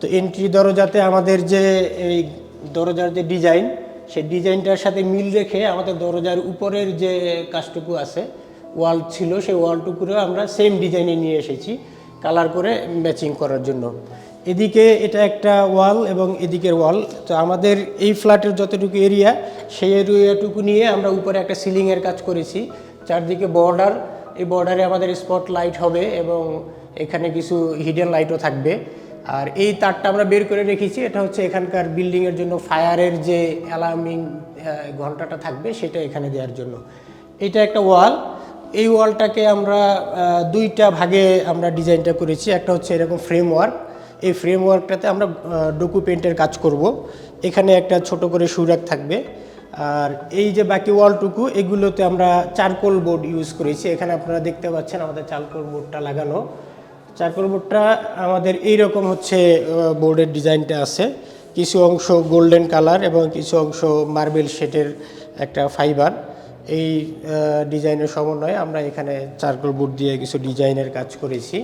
তো এন্ট্রি দরজাতে আমাদের যে, এই দরজার যে ডিজাইন সেই ডিজাইনটার সাথে মিল রেখে আমাদের দরজার উপরের যে কাজটুকু আছে ওয়াল ছিল, সেই ওয়ালটুকুরও আমরা সেম ডিজাইনে নিয়ে এসেছি কালার করে ম্যাচিং করার জন্য। এদিকে এটা একটা ওয়াল এবং এদিকের ওয়াল তো আমাদের এই ফ্ল্যাটের যতটুকু এরিয়া সেই এরিয়াটুকু নিয়ে আমরা উপরে একটা সিলিংয়ের কাজ করেছি। চারদিকে বর্ডার এই বর্ডারে আমাদের স্পট লাইট হবে এবং এখানে কিছু হিডেন লাইটও থাকবে। আর এই তারটা আমরা বের করে রেখেছি। এটা হচ্ছে এখানকার বিল্ডিংয়ের জন্য ফায়ারের যে অ্যালার্মিং ঘন্টাটা থাকবে সেটা এখানে দেওয়ার জন্য। এটা একটা ওয়াল এই ওয়ালটাকে আমরা দুইটা ভাগে আমরা ডিজাইনটা করেছি। একটা হচ্ছে এরকম ফ্রেমওয়ার্ক এই ফ্রেমওয়ার্কটাতে আমরা ডোকু পেন্টের কাজ করব। এখানে একটা ছোট করে সুরাক থাকবে। আর এই যে বাকি ওয়ালটুকু এগুলোতে আমরা চারকোল বোর্ড ইউজ করেছি। এখানে আপনারা দেখতে পাচ্ছেন আমাদের চারকোল বোর্ডটা লাগানো। চারকোল বোর্ডটা আমাদের এইরকম হচ্ছে বোর্ডের ডিজাইনটা আছে। কিছু অংশ গোল্ডেন কালার এবং কিছু অংশ মার্বেল শেটের একটা ফাইবার এই ডিজাইনের সমন্বয়ে আমরা এখানে চারকোল বোর্ড দিয়ে কিছু ডিজাইনের কাজ করেছি।